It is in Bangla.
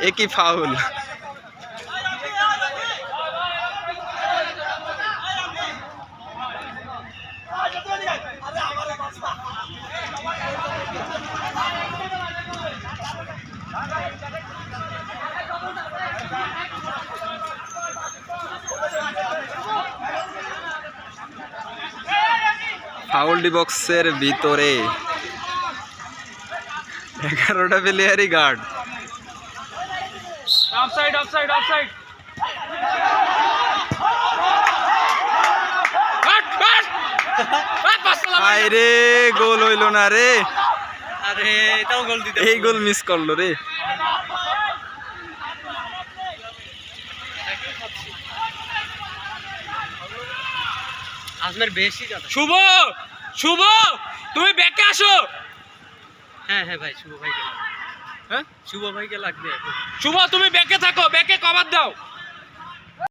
একই ফাউল। ফাউল বক্সের ভিতরে। এগারোটা প্লেয়ারই guard offside offside offside but but. But পাঁচতলা রে গোল হইল না রে। আরে এটাও গোল দিতে এই গোল মিস করল রে। আপনার বেশি কথা। শুভ শুভ তুমি ব্যাকে আসো। হ্যাঁ হ্যাঁ ভাই শুভ ভাইকে হ্যাঁ? শুভ ভাইকে লাগবে। শুভ তুমি ব্যাকে থাকো ব্যাকে কবার দাও।